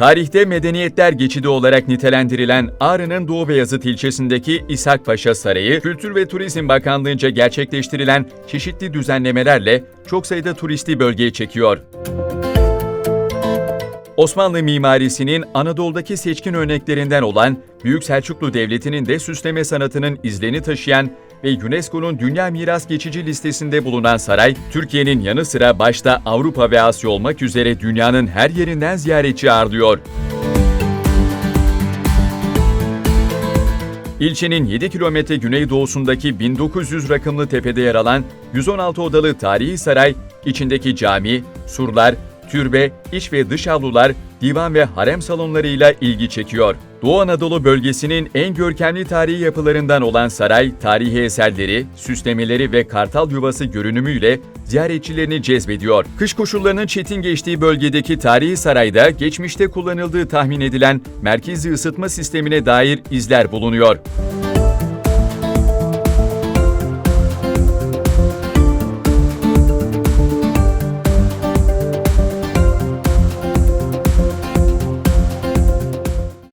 Tarihte medeniyetler geçidi olarak nitelendirilen Ağrı'nın Doğu Beyazıt ilçesindeki İshak Paşa Sarayı, Kültür ve Turizm Bakanlığı'nca gerçekleştirilen çeşitli düzenlemelerle çok sayıda turisti bölgeye çekiyor. Osmanlı mimarisinin Anadolu'daki seçkin örneklerinden olan Büyük Selçuklu Devleti'nin de süsleme sanatının izlerini taşıyan ve UNESCO'nun Dünya Miras Geçici listesinde bulunan saray, Türkiye'nin yanı sıra başta Avrupa ve Asya olmak üzere dünyanın her yerinden ziyaretçi ağırlıyor. İlçenin 7 kilometre güneydoğusundaki 1900 rakımlı tepede yer alan 116 odalı tarihi saray, içindeki cami, surlar, türbe, iç ve dış avlular, divan ve harem salonlarıyla ilgi çekiyor. Doğu Anadolu bölgesinin en görkemli tarihi yapılarından olan saray, tarihi eserleri, süslemeleri ve kartal yuvası görünümüyle ziyaretçilerini cezbediyor. Kış koşullarının çetin geçtiği bölgedeki tarihi sarayda geçmişte kullanıldığı tahmin edilen merkezi ısıtma sistemine dair izler bulunuyor.